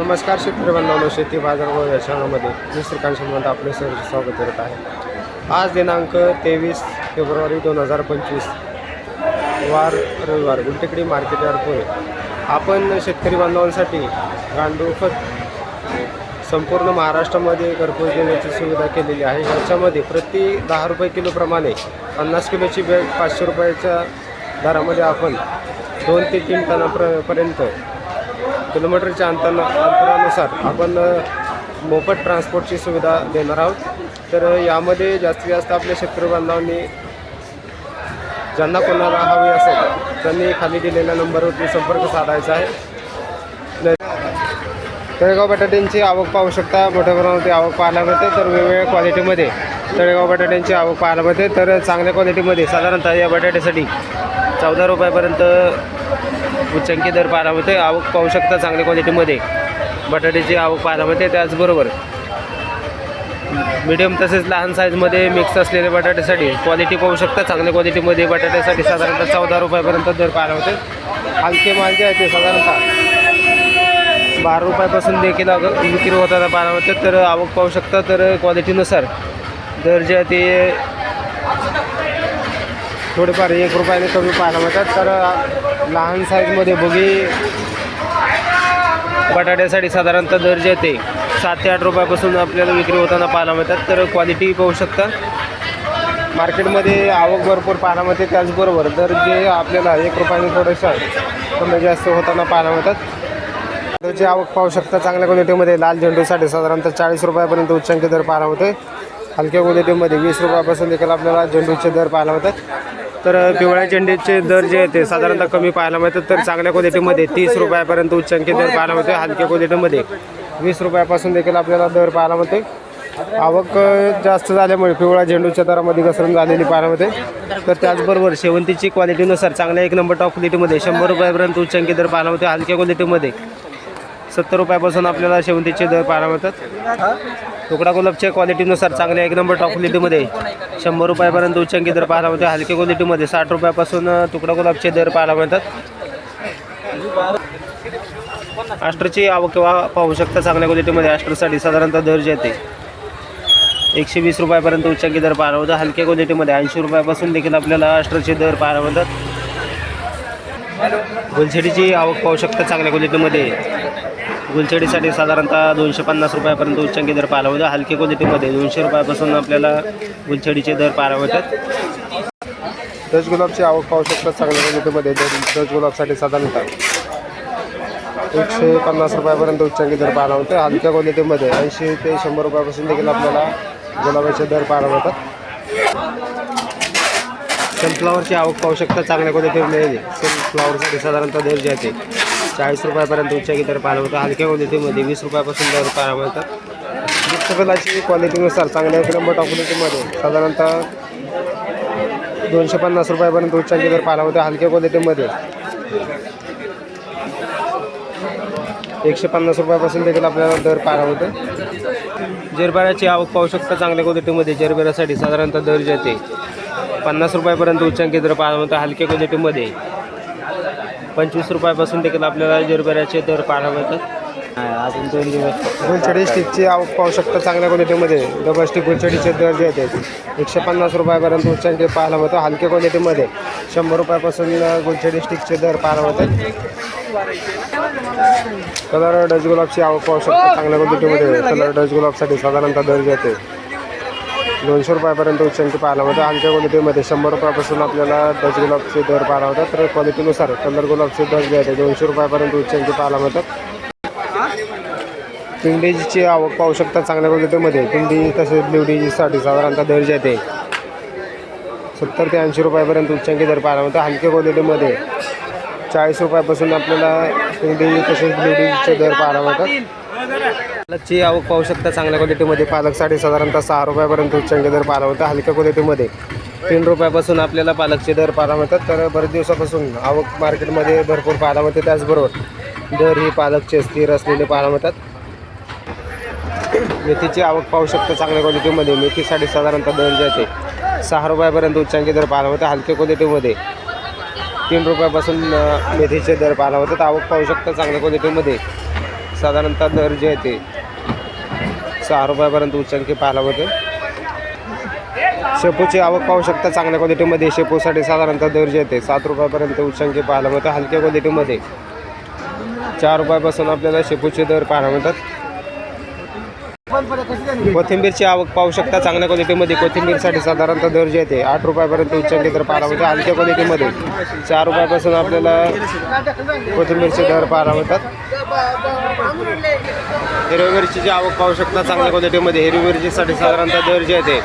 नमस्कार शेतकरी बांधवांनो शेती बाजार व व्यवसायामध्ये मी श्रीकांत श्रीमंत आपले सर स्वागत करत आहे. आज दिनांक तेवीस फेब्रुवारी दोन हजार पंचवीस वार रविवार गुलटेकडी मार्केट पुणे आपण शेतकरी बांधवांसाठी गांडूळ खत संपूर्ण महाराष्ट्रामध्ये घरपोच देण्याची सुविधा केलेली आहे. याच्यामध्ये प्रति दहा रुपये किलोप्रमाणे पन्नास किलोची बॅग पाचशे रुपयाच्या दरामध्ये आपण दोन ते तीन टनाप्र पर्यंत किलोमीटरच्या अंतर अंतरानुसार आपण मोफत ट्रान्सपोर्टची सुविधा देणार आहोत. तर यामध्ये जास्तीत जास्त आपल्या शेतकरी बांधवांनी ज्यांना कोणाला हवी असेल त्यांनी खाली दिलेल्या नंबरवरती संपर्क साधायचा आहे. तळेगाव बटाट्यांची आवक पाहू शकता. मोठ्या प्रमाणावरती आवक पाहायला मिळते. तर वेगवेगळ्या क्वालिटीमध्ये तळेगाव बटाट्यांची आवक पाहायला मिळते. तर चांगल्या क्वालिटीमध्ये साधारणतः या बटाट्यासाठी चौदा रुपयापर्यंत उच्चांकी दर पाहायला होते आवक पाहू शकता चांगल्या क्वालिटीमध्ये बटाट्याची आवक पाहायला होते त्याचबरोबर मिडियम तसेच लहान साईजमध्ये मिक्स असलेल्या बटाट्यासाठी क्वालिटी पाहू शकता. चांगल्या क्वालिटीमध्ये बटाट्यासाठी साधारणतः चौदा रुपयापर्यंत दर पाहायला होते हलके माल जे आहे ते साधारणतः बारा रुपयापासून देखील अग विक्री होताना पाहायला होते तर आवक पाहू शकता. तर क्वालिटीनुसार दर जे आहे ते थोडेफार एक रुपयाने कमी पाहायला मिळतात. तर लहान साईजमध्ये बघी बटाट्यासाठी साधारणतः दर जे ते. सात ते आठ रुपयापासून आपल्याला विक्री होताना पाहायला मिळतात तर क्वालिटी पाहू शकता. मार्केटमध्ये आवक भरपूर पाहायला मिळते त्याचबरोबर दर जे आपल्याला एक रुपयाने थोडंसं कमी जास्त होताना पाहायला मिळतात. त्याची आवक पाहू शकता चांगल्या क्वालिटीमध्ये लाल झेंडूसाठी साधारणतः चाळीस रुपयापर्यंत उच्चांकी दर पाहायला होते हलक्या क्वालिटीमध्ये वीस रुपयापासून देखील आपल्याला झेंडूचे दर पाहायला मिळतात. तर पिवळ्या झेंडेचे दर जे आहेत ते साधारणतः कमी पाहायला मिळतात. तर चांगल्या क्वालिटीमध्ये तीस रुपयापर्यंत उच्चांकी दर पाहायला मिळते हलक्या क्वालिटीमध्ये. वीस रुपयापासून देखील आपल्याला दर पाहायला मिळते आवक जास्त झाल्यामुळे पिवळा झेंडूच्या दरामध्ये घसरण झालेली पाहायला मिळते. तर त्याचबरोबर शेवंतीची क्वालिटीनुसार चांगल्या एक नंबर टॉप क्वालिटीमध्ये शंभर रुपयापर्यंत उच्चांकी दर पाहायला मिळते हलक्या क्वालिटीमध्ये सत्तर रुपयापासून आपल्याला शेवंतीचे दर पाहायला मिळतात. तुकडा गुलाबच्या क्वालिटीनुसार चांगल्या एक नंबर टॉप क्वालिटीमध्ये शंभर रुपयापर्यंत उच्चांकी दर पाहायला मिळते. हलक्या क्वालिटीमध्ये साठ रुपयापासून तुकडा गुलाबचे दर पाहायला मिळतात. आस्टरची आवक किंवा पाहू शकता चांगल्या क्वालिटीमध्ये आस्टरसाठी साधारणतः दर जे येते एकशे वीस रुपयापर्यंत उच्चांकी दर पाहायला मिळतात हलक्या क्वालिटीमध्ये ऐंशी रुपयापासून देखील आपल्याला आस्टरचे दर पाहायला मिळतात. गुलछडीची आवक पाहू शकता चांगल्या क्वालिटीमध्ये गुलछडीसाठी साधारणतः दोनशे पन्नास रुपयापर्यंत उच्चांकी दर पाहायला मिळतात हलके क्वालिटीमध्ये दोनशे रुपयापासून आपल्याला गुलछडीचे दर पाहायला मिळतात. दस गुलाबची आवक पाहू शकतात चांगल्या क्वालिटीमध्ये दस गुलाबसाठी साधारणतः एकशे पन्नास रुपयापर्यंत उच्चांकी दर पाहायला मिळते. हलक्या क्वालिटीमध्ये ऐंशी ते शंभर रुपयापासून देखील आपल्याला गुलाबाचे दर पाहायला मिळतात. सनफ्लावरची आवक पाहू शकता चांगल्या क्वालिटीमध्ये सनफ्लावरसाठी साधारणतः दर जे आहे ते चाळीस रुपयापर्यंत उच्चांकी दर पाहायला मिळतात हलक्या क्वालिटीमध्ये वीस रुपयापासून दर पाहायला मिळतात गुप्तकलाची क्वालिटीनुसार चांगल्या एक नंबर क्वालिटीमध्ये साधारणतः दोनशे पन्नास रुपयापर्यंत उच्चांकी दर पाहायला मिळते हलक्या क्वालिटीमध्ये एकशे पन्नास रुपयापासून देखील आपल्याला दर पाहायला होतं. जरबेराची आवक पाहू शकता चांगल्या क्वालिटीमध्ये जरबेऱ्यासाठी साधारणतः दर जाते पन्नास रुपयापर्यंत उच्चांकी दर पाहायला मिळतं हलक्या क्वालिटीमध्ये पंचवीस रुपयापासून देखील आपल्याला जरबेराचे दर पाहायला मिळतात. अजून दोन दिवस गुलछडी स्टिकची आवक पाहू शकता चांगल्या क्वालिटीमध्ये. डबल स्टिक गुलछडीचे दर जे आहेत एकशे पन्नास रुपयापर्यंत उच्चांकी पाहायला होतं हलक्या क्वालिटीमध्ये. शंभर रुपयापासून गुलछडी स्टिकचे दर पाहायला मिळतात. कलर डच गुलाबची आवक पाहू शकता चांगल्या क्वालिटीमध्ये. कलर डच गुलाबसाठी साधारणतः दर जे आहेत दोनशे रुपयापर्यंत उच्चांकी पाहायला मिळतं. आमच्या क्वालिटीमध्ये शंभर रुपयापासून आपल्याला दस गुलाबचे दर पाहायला होतात तर क्वालिटीनुसार कलर गुलाबचे दस घ्यायचे. दोनशे रुपयापर्यंत उच्चांकी पाहायला मिळतात. पिंडीची आवक पाहू शकता चांगल्या क्वालिटीमध्ये पिंडी तसेच ब्ल्यूडीसाठी साधारणतः दर जे आहे. सत्तर ते ऐंशी रुपयापर्यंत उच्चांकी दर पाहायला मिळतं हलक्या क्वालिटीमध्ये चाळीस रुपयापासून आपल्याला पिंडी तसेच ब्ल्यूडीचे दर पाहायला मिळतात. पालकची आवक पाहू शकता चांगल्या क्वालिटीमध्ये पालकसाठी साधारणतः सहा रुपयापर्यंत उच्चांकी दर पाहायला होता हलक्या क्वालिटीमध्ये तीन रुपयापासून आपल्याला पालकचे दर पाहायला मिळतात तर बरेच दिवसापासून आवक मार्केटमध्ये भरपूर पाहायला मिळते त्याचबरोबर दर ही पालकचे स्थिर असलेले पाहायला मिळतात मेथीची आवक पाहू शकता चांगल्या क्वालिटीमध्ये मेथीसाठी साधारणतः दर जे आहे सहा रुपयापर्यंत उच्चांकी दर पाहायला होता हलक्या क्वालिटीमध्ये तीन रुपयापासून मेथीचे दर पाहायला होतात आवक पाहू शकता चांगल्या क्वालिटीमध्ये साधारणतः दर जे आहे ते सहा रुपयापर्यंत उच्चांकी पाहायला होते शेपूची आवक पाहू शकता चांगल्या क्वालिटीमध्ये शेपूसाठी साधारणतः दर जे आहे ते सात रुपयापर्यंत उच्चांकी पाहायला मिळतं. हलक्या क्वालिटीमध्ये चार रुपयापासून आपल्याला शेपूचे दर पाहायला मिळतात. कोथिंबीरची आवक पाहू शकता. चांगल्या क्वालिटीमध्ये कोथिंबीरसाठी साधारणतः दर जे आहे आठ रुपयापर्यंत उच्चांकी दर पाहायला मिळतात हलक्या क्वालिटीमध्ये. चार रुपयापासून आपल्याला कोथिंबीरचे दर पाहायला होतात हिरवी मिरचीची आवक पाहू शकता. चांगल्या क्वालिटीमध्ये हिरवी मिरचीसाठी साधारणतः दर जे आहे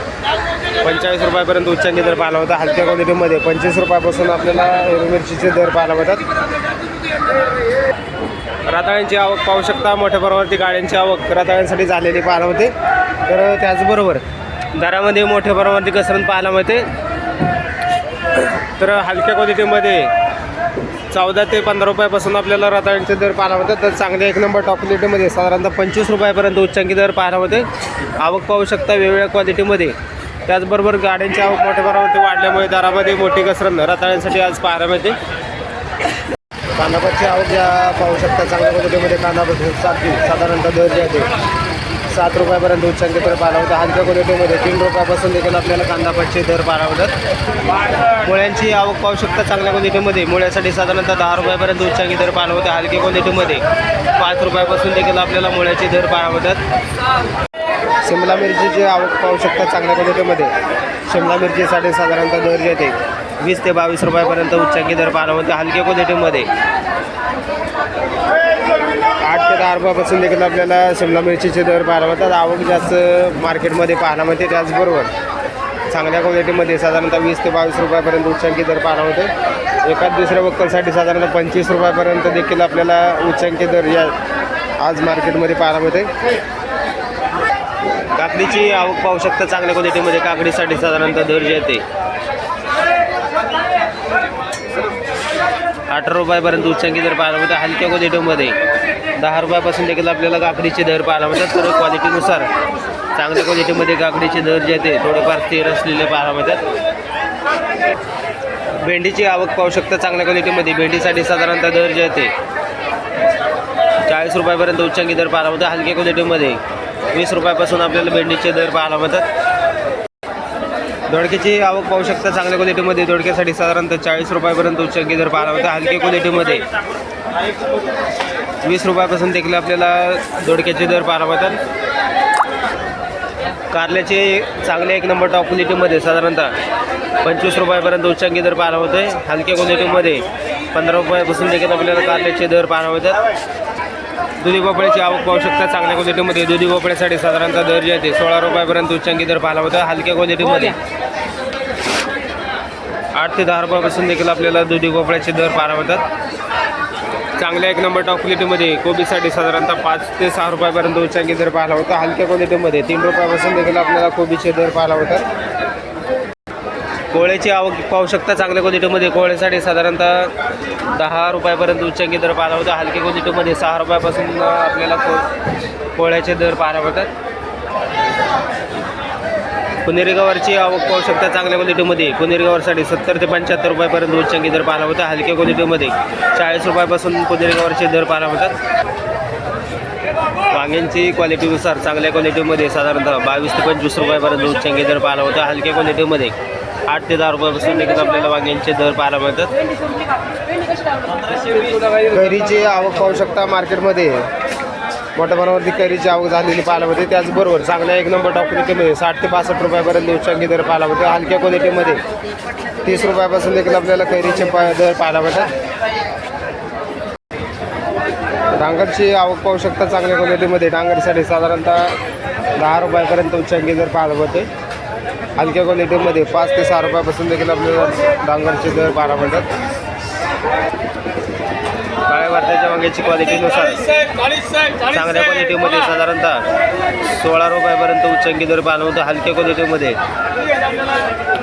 पंचेचाळीस रुपयापर्यंत उच्चांकी दर पाहायला होता हलक्या क्वालिटीमध्ये पंचवीस रुपयापासून आपल्याला हिरवी मिरचीचे दर पाहायला होतात रताळ्यांची आवक पाहू शकता. मोठ्या प्रमाणावरती गाड्यांची आवक रताळ्यांसाठी झालेली पाहायला होते तर त्याचबरोबर दरामध्ये मोठ्या प्रमाणावरती घसरण पाहायला मिळते. तर हलक्या क्वालिटीमध्ये चौदा ते पंधरा रुपयापासून आपल्याला रताळ्यांचे दर पाहायला मिळतात. तर चांगले एक नंबर टॉप क्वालिटीमध्ये साधारणतः पंचवीस रुपयापर्यंत उच्चांकी दर पाहायला होते आवक पाहू शकता वेगवेगळ्या क्वालिटीमध्ये त्याचबरोबर गाड्यांची आवक मोठ्या प्रमाणावरती वाढल्यामुळे दरामध्ये मोठी घसरण रताळ्यांसाठी आज पाहायला मिळते. कांदापाची आवक ज्या पाहू शकता चांगल्या क्वालिटीमध्ये कांदापात सात साधारणतः दर जे आहे सात रुपयापर्यंत उच्चांकी दर पाहायला होता. हलक्या क्वालिटीमध्ये तीन रुपयापासून देखील आपल्याला कांदापातचे दर पाहायला होतात. मुळ्यांची आवक पाहू शकता चांगल्या क्वालिटीमध्ये. मुळ्यासाठी साधारणतः दहा रुपयापर्यंत उच्चांकी दर पाहायला होते. हलक्या क्वालिटीमध्ये पाच रुपयापासून देखील आपल्याला मुळ्याचे दर पाहायला होतात. शिमला मिरचीची आवक पाहू शकता चांगल्या क्वालिटीमध्ये. शिमला मिरचीसाठी साधारणतः दर जे वीस ते बावीस रुपयापर्यंत उच्चांकी दर पाहायला होते हलक्या क्वालिटीमध्ये. आठ ते दहा रुपयापासून देखील आपल्याला शिमला मिरचीचे दर पाहायला मिळतात आवक जास्त मार्केटमध्ये पाहायला मिळते त्याचबरोबर. चांगल्या क्वालिटीमध्ये साधारणतः वीस ते बावीस रुपयापर्यंत उच्चांकी दर पाहायला होते एखाद दुसऱ्या वक्कलसाठी साधारणतः पंचवीस रुपयापर्यंत देखील आपल्याला उच्चांकी दर या आज मार्केटमध्ये पाहायला मिळते काकडीची आवक पाहू शकता चांगल्या क्वालिटीमध्ये. काकडीसाठी साधारणतः दर जे आहे ते अठरा रुपयापर्यंत उच्चांकी दर पाहायला मिळतात. हलक्या क्वालिटीमध्ये दहा रुपयापासून देखील आपल्याला काकडीचे दर पाहायला मिळतात. तर क्वालिटीनुसार चांगल्या क्वालिटीमध्ये काकडीचे दर जे ते थोडेफार तेर असलेले पाहायला मिळतात. भेंडीची आवक पाहू शकता चांगल्या क्वालिटीमध्ये. भेंडीसाठी साधारणतः दर जे ते चाळीस रुपयापर्यंत उच्चांकी दर पाहायला मिळतात. हलक्या क्वालिटीमध्ये. वीस रुपयापासून आपल्याला भेंडीचे दर पाहायला मिळतात. दोडक्याची आवक पाहू शकता चांगल्या क्वालिटीमध्ये. दोडक्यासाठी साधारणतः चाळीस रुपयापर्यंत उच्चांकी दर पाहायला मिळतात हलक्या क्वालिटीमध्ये. वीस रुपयापासून देखील आपल्याला दोडक्याचे दर पाहायला मिळतात. कारल्याचे चांगले एक नंबर टॉप क्वालिटीमध्ये साधारणतः पंचवीस रुपयापर्यंत उच्चांकी दर पाहायला होते हलक्या क्वालिटीमध्ये पंधरा रुपयापासून देखील आपल्याला कारल्याचे दर पाहायला मिळतात. दुधी भोपळ्याची आवक पाहू शकता. चांगल्या क्वालिटीमध्ये दुधी भोपळ्यासाठी साधारणतः दर जे आहे सोळा रुपयापर्यंत उच्चांकी दर पाहायला होता हलक्या क्वालिटीमध्ये आठ ते दहा रुपयापासून देखील आपल्याला दुधी भोपळ्याचे दर पाहायला होतात चांगल्या एक नंबर टॉप क्वालिटीमध्ये कोबीसाठी साधारणतः पाच ते सहा रुपयापर्यंत उच्चांकी दर पाहायला होता हलक्या क्वालिटीमध्ये तीन रुपयापासून देखील आपल्याला कोबीचे दर पाहायला होतात कोळ्याची आवक पाहू शकता चांगल्या क्वालिटीमध्ये. कोळ्यासाठी साधारणतः दहा रुपयापर्यंत उच्चांकी दर पाहायला होता हलके क्वालिटीमध्ये सहा रुपयापासून आपल्याला को कोळ्याचे दर पाहायला पडतात पुणेरी आवक पाहू शकता चांगल्या क्वालिटीमध्ये. पुणेरी सत्तर ते पंच्याहत्तर रुपयापर्यंत उच्चांकी दर पाहायला होता हलक्या क्वालिटीमध्ये चाळीस रुपयापासून पुणेरी दर पाहायला होतात वांग्यांची क्वालिटीनुसार चांगल्या क्वालिटीमध्ये साधारणतः बावीस ते पंचवीस रुपयापर्यंत उच्चांकी दर पाहायला होता हलक्या क्वालिटीमध्ये आठ ते दहा रुपयापासून देखील आपल्याला वांग्यांचे दर पाहायला मिळतात. कैरीची आवक पाहू शकता मार्केटमध्ये. मोठ्या प्रमाणावरती कैरीची आवक झालेली पाहायला मिळते. त्याचबरोबर चांगल्या एक नंबर टॉप क्वालिटीमध्ये साठ ते पासष्ट रुपयापर्यंत उच्चांकी दर पाहायला मिळतो. हलक्या क्वालिटीमध्ये तीस रुपयापासून देखील आपल्याला कैरीचे दर पाहायला मिळतात. डांगरची आवक पाहू शकता चांगल्या क्वालिटीमध्ये डांगरसाठी साधारणतः दहा रुपयापर्यंत उच्चांकी दर पाहायला होते हलक्या क्वालिटीमध्ये पाच ते सहा रुपयापासून देखील आपल्याला डांगरचे दर बारा म्हणतात काळ्या भारताच्या वांग्याची क्वालिटीनुसार चांगल्या क्वालिटीमध्ये साधारणतः सोळा रुपयापर्यंत उच्चांकी दर पाहायला हलक्या क्वालिटीमध्ये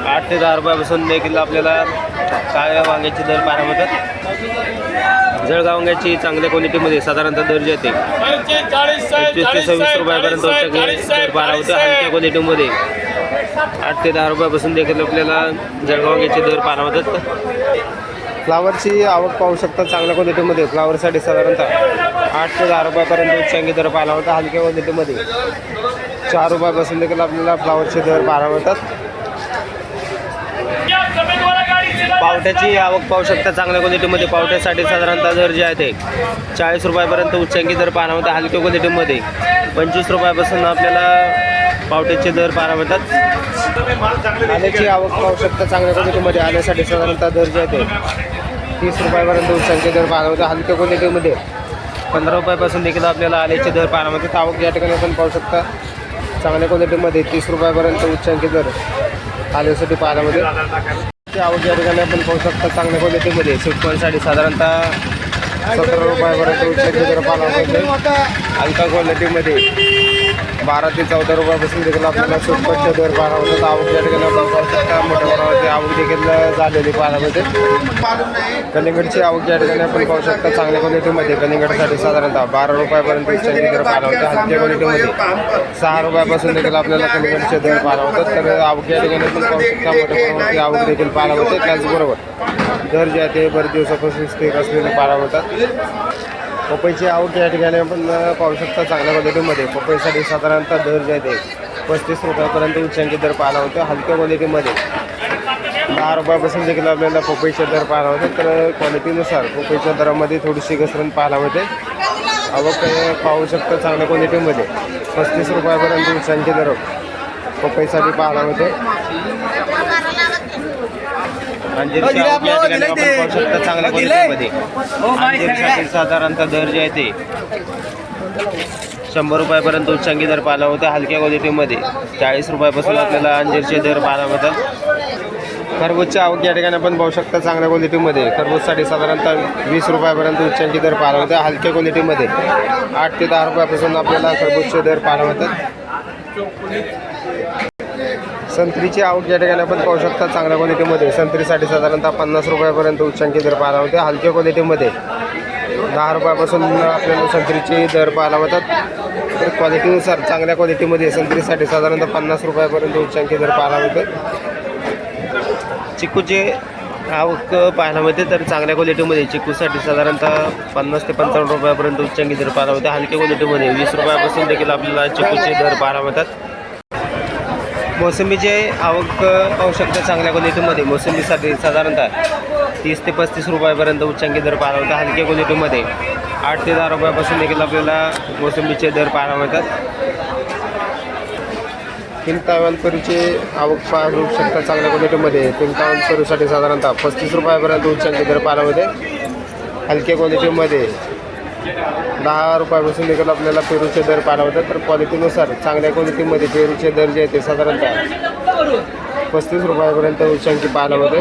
आठ ते दहा रुपयापासून देखील आपल्याला काळ्या वांग्याचे दर पाहायला मिळतात. जळगाव वांग्याची चांगल्या क्वालिटीमध्ये साधारणतः दर येते पंचवीस ते सव्वीस रुपयापर्यंत उच्चांकी दर हलक्या क्वालिटीमध्ये आठ ते दहा रुपयापासून देखील आपल्याला जळगाव घ्यायचे दर पाहायला होतात फ्लावरची आवक पाहू शकता चांगल्या क्वालिटीमध्ये फ्लावरसाठी साधारणतः आठ ते दहा रुपयापर्यंत चांगली दर पाहायला होता हलक्या क्वालिटीमध्ये चार रुपयापासून देखील आपल्याला फ्लावरचे दर पाहायला मिळतात. पावट्याची आवक पाहू शकता. चांगल्या क्वालिटीमध्ये पावट्यासाठी साधारणतः दर जे आहे ते चाळीस रुपयापर्यंत उच्चांकी दर पाहायला मिळतात हलक्या क्वालिटीमध्ये पंचवीस रुपयापासून आपल्याला पावट्याचे दर पाहायला मिळतात. आल्याची आवक पाहू शकता. चांगल्या क्वालिटीमध्ये आल्यासाठी साधारणतः दर जे आहे ते तीस रुपयापर्यंत उच्चांकी दर पाहायला मिळतात. हलक्या क्वालिटीमध्ये पंधरा रुपयापासून देखील आपल्याला आल्याचे दर पाहायला मिळतात. आवक या ठिकाणी आपण पाहू शकता. चांगल्या क्वालिटीमध्ये तीस रुपयापर्यंत उच्चांकी दर आल्यासाठी पाहायला मिळते ची आवक ठिकाणी आपण पाहू शकता चांगल्या क्वालिटीमध्ये. सिक्वनसाठी साधारणतः सतरा रुपयापर्यंत उच्चांकी पाहायला मिळते. हलका क्वालिटीमध्ये बारा ते चौदा रुपयापासून देखील आपल्याला सुटपटच्या दर पाहायला मिळतात. आवक या ठिकाणी आपण पाहू शकता. आवक देखील झालेली पाण्यामध्ये कलिंगडची आवक या ठिकाणी आपण पाहू शकता. चांगल्या क्वालिटीमध्ये कलिंगडसाठी साधारणतः बारा रुपयापर्यंत दर पाहायला मिळते. हलक्या क्वालिटीमध्ये सहा रुपयापासून देखील आपल्याला कलिंगडचे दर पाहायला होतात तर आवक या ठिकाणी आपण पाहू शकता. मोठ्या प्रमाणावरती आवक देखील पाहायला होते त्याचबरोबर दर जे आहे ते बरेच दिवसापासून स्थिर असलेले पाहायला होतात पपईची आवक या ठिकाणी आपण पाहू शकता. चांगल्या क्वालिटीमध्ये पपईसाठी साधारणतः दर जे आहे ते पस्तीस रुपयापर्यंत उच्चांचे दर पाहायला होतं हलक्या क्वालिटीमध्ये दहा रुपयापासून देखील आपल्याला पपईचे दर पाहायला होते. तर क्वालिटीनुसार पपईच्या दरामध्ये थोडीशी घसरण पाहायला होते. आवक पाहू शकता चांगल्या क्वालिटीमध्ये पस्तीस रुपयापर्यंत उच्चांकी दर पपईसाठी पाहायला होते. चांगल्या क्वालिटीमध्ये अंजीरसाठी साधारणतः दर जे आहे ते शंभर रुपयापर्यंत उच्चांकी दर पाहायला होता हलक्या क्वालिटीमध्ये चाळीस रुपयापासून आपल्याला अंजीरचे दर पाहायला होतात. खरबूजची आवक या ठिकाणी आपण पाहू शकता चांगल्या क्वालिटीमध्ये. खरबूजसाठी साधारणतः वीस रुपयापर्यंत उच्चांकी दर पाहायला होता हलक्या क्वालिटीमध्ये आठ ते दहा रुपयापासून आपल्याला खरबूजचे दर पाहायला होतात संत्रीची आवक या ठिकाणी आपण पाहू शकता चांगल्या क्वालिटीमध्ये. संत्रीसाठी साधारणतः पन्नास रुपयापर्यंत उच्चांकी दर पाहायला होते हलक्या क्वालिटीमध्ये दहा रुपयापासून आपल्याला संत्रीचे दर पाहायला होतात तर क्वालिटीनुसार चांगल्या क्वालिटीमध्ये संत्रीसाठी साधारणतः पन्नास रुपयापर्यंत उच्चांकी दर पाहायला होते चिकूचे आवक पाहायला मिळते तर चांगल्या क्वालिटीमध्ये चिकूसाठी साधारणतः पन्नास ते पंचावन्न रुपयापर्यंत उच्चांकी दर पाहायला होते हलक्या क्वालिटीमध्ये वीस रुपयापासून देखील आपल्याला चिकूचे दर पाहायला मिळतात. मोसंबीचे आवक पाहू शकते चांगल्या क्वालिटीमध्ये मोसंबीसाठी साधारणतः तीस ते पस्तीस रुपयापर्यंत उच्चांकी दर पाहायला मिळतात. हलक्या क्वालिटीमध्ये आठ ते दहा रुपयापासून देखील आपल्याला मोसंबीचे दर पाहायला मिळतात. किंतावल पेरूची आवक पाहू शकता चांगल्या क्वालिटीमध्ये किंतावल पेरूसाठी साधारणतः पस्तीस रुपयापर्यंत उच्चांकी दर पाहायला होते हलक्या क्वालिटीमध्ये दहा रुपयापासून देखील आपल्याला पेरूचे दर पाहायला होतात तर क्वालिटीनुसार चांगल्या क्वालिटीमध्ये पेरूचे दर जे आहेत ते साधारणतः पस्तीस रुपयापर्यंत उच्चांकी पाहायला होते.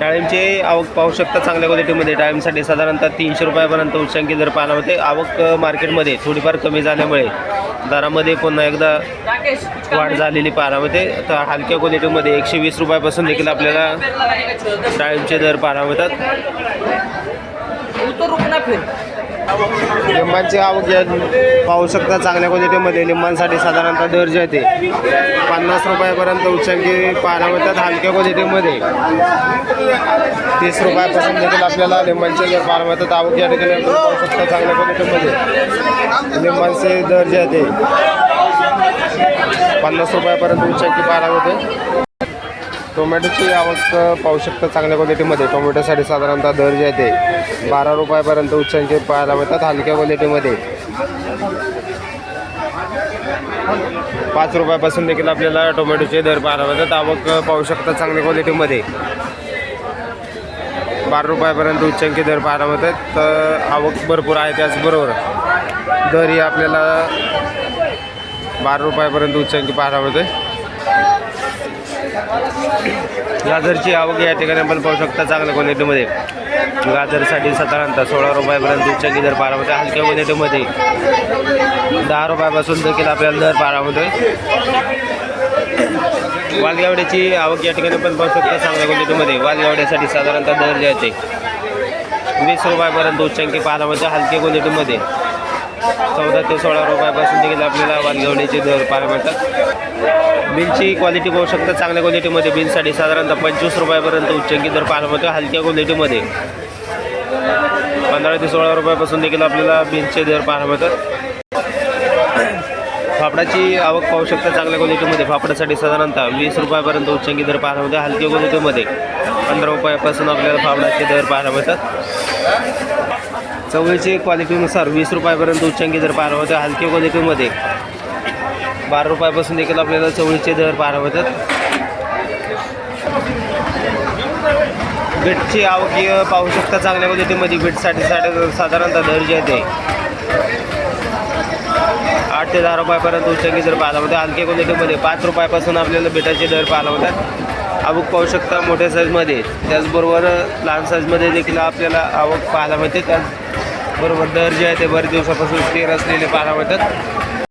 डाळिंबची आवक पाहू शकता चांगल्या क्वालिटीमध्ये. डाळिंबसाठी साधारणतः तीनशे रुपयापर्यंत उच्चांकी दर पाहायला होते. आवक मार्केटमध्ये थोडीफार कमी झाल्यामुळे दरामध्ये पुन्हा एकदा वाढ झालेली पाहायला होते. तर हलक्या क्वालिटीमध्ये एकशे वीस रुपयापासून देखील आपल्याला डाळिंबचे दर पाहायला मिळतात. लिंबांची आवक या पाहू शकता चांगल्या क्वालिटीमध्ये. लिंबांसाठी साधारणतः दर जे ते पन्नास रुपयापर्यंत उच्चांकी पाहायला मिळतात हलक्या क्वालिटीमध्ये. तीस रुपयापासून देखील आपल्याला लिंबांचे दर पाहायला मिळतात. आवक या ठिकाणी पाहू शकता चांगल्या क्वालिटीमध्ये. लिंबांचे दर जे आहे ते पन्नास रुपयापर्यंत उच्चांकी पाहायला मिळते. टोमॅटोची आवक पाहू शकता चांगल्या क्वालिटीमध्ये टोमॅटोसाठी साधारणतः दर जे आहे ते बारा रुपयापर्यंत उच्चांकी पाहायला मिळतात हलक्या क्वालिटीमध्ये पाच रुपयापासून देखील आपल्याला टोमॅटोचे दर पाहायला मिळतात. आवक पाहू शकता चांगल्या क्वालिटीमध्ये बारा रुपयापर्यंत उच्चांकी दर पाहायला मिळतात. तर आवक भरपूर आहे त्याचबरोबर दर ही आपल्याला बारा रुपयापर्यंत उच्चांकी पाहायला मिळते गाजरची आवक या ठिकाणी आपण पाहू शकता चांगल्या क्वालिटीमध्ये गाजरसाठी साधारणतः सोळा रुपयापर्यंत उच्चांकी दर पारा होते हलक्या क्वालिटीमध्ये दहा रुपयापासून देखील आपल्याला दर पारा होतोय. वालगावड्याची आवक या ठिकाणी पण पाहू शकता चांगल्या क्वालिटीमध्ये वालगावड्यासाठी साधारणतः दर जे आहे ते वीस रुपयापर्यंत उच्चांकी पाहायला मिळते हलक्या क्वालिटीमध्ये चौदा ते सोळा रुपयापासून देखील आपल्याला वालगवडीचे दर पाहायला मिळतात. बिलची क्वालिटी पाहू शकता चांगल्या क्वालिटीमध्ये बिलसाठी साधारणतः पंचवीस रुपयापर्यंत उच्चंकी दर पाहायला मिळतो. हलक्या क्वालिटीमध्ये पंधरा ते सोळा रुपयापासून देखील आपल्याला बिलचे दर पाहायला मिळतात. फापडाची आवक पाहू शकता चांगल्या क्वालिटीमध्ये फापडासाठी साधारणतः वीस रुपयापर्यंत उच्चांकी दर पाहायला मिळतात हलक्या क्वालिटीमध्ये पंधरा रुपयापासून आपल्याला फापडाचे दर पाहायला मिळतात. चवळीची क्वालिटीनुसार वीस रुपयापर्यंत उच्चांकी दर पाहायला होते हलक्या क्वालिटीमध्ये बारा रुपयापासून देखील आपल्याला चवळीचे दर पाहायला होतात. बीटची आवक पाहू शकता चांगल्या क्वालिटीमध्ये बीटसाठी साडे साधारणतः दर जे आहे आठ ते दहा रुपयापर्यंत उच्चांकी दर पाहायला होते हलक्या क्वालिटीमध्ये पाच रुपयापासून आपल्याला बीटाचे दर पाहायला होतात. आवक पाहू शकता मोठ्या साईजमध्ये त्याचबरोबर लहान साईजमध्ये देखील आपल्याला आवक पाहायला मिळते. बरोबर दर जे आहे ते बरेच दिवसापासून स्थिर असलेले पाहायला मिळतात.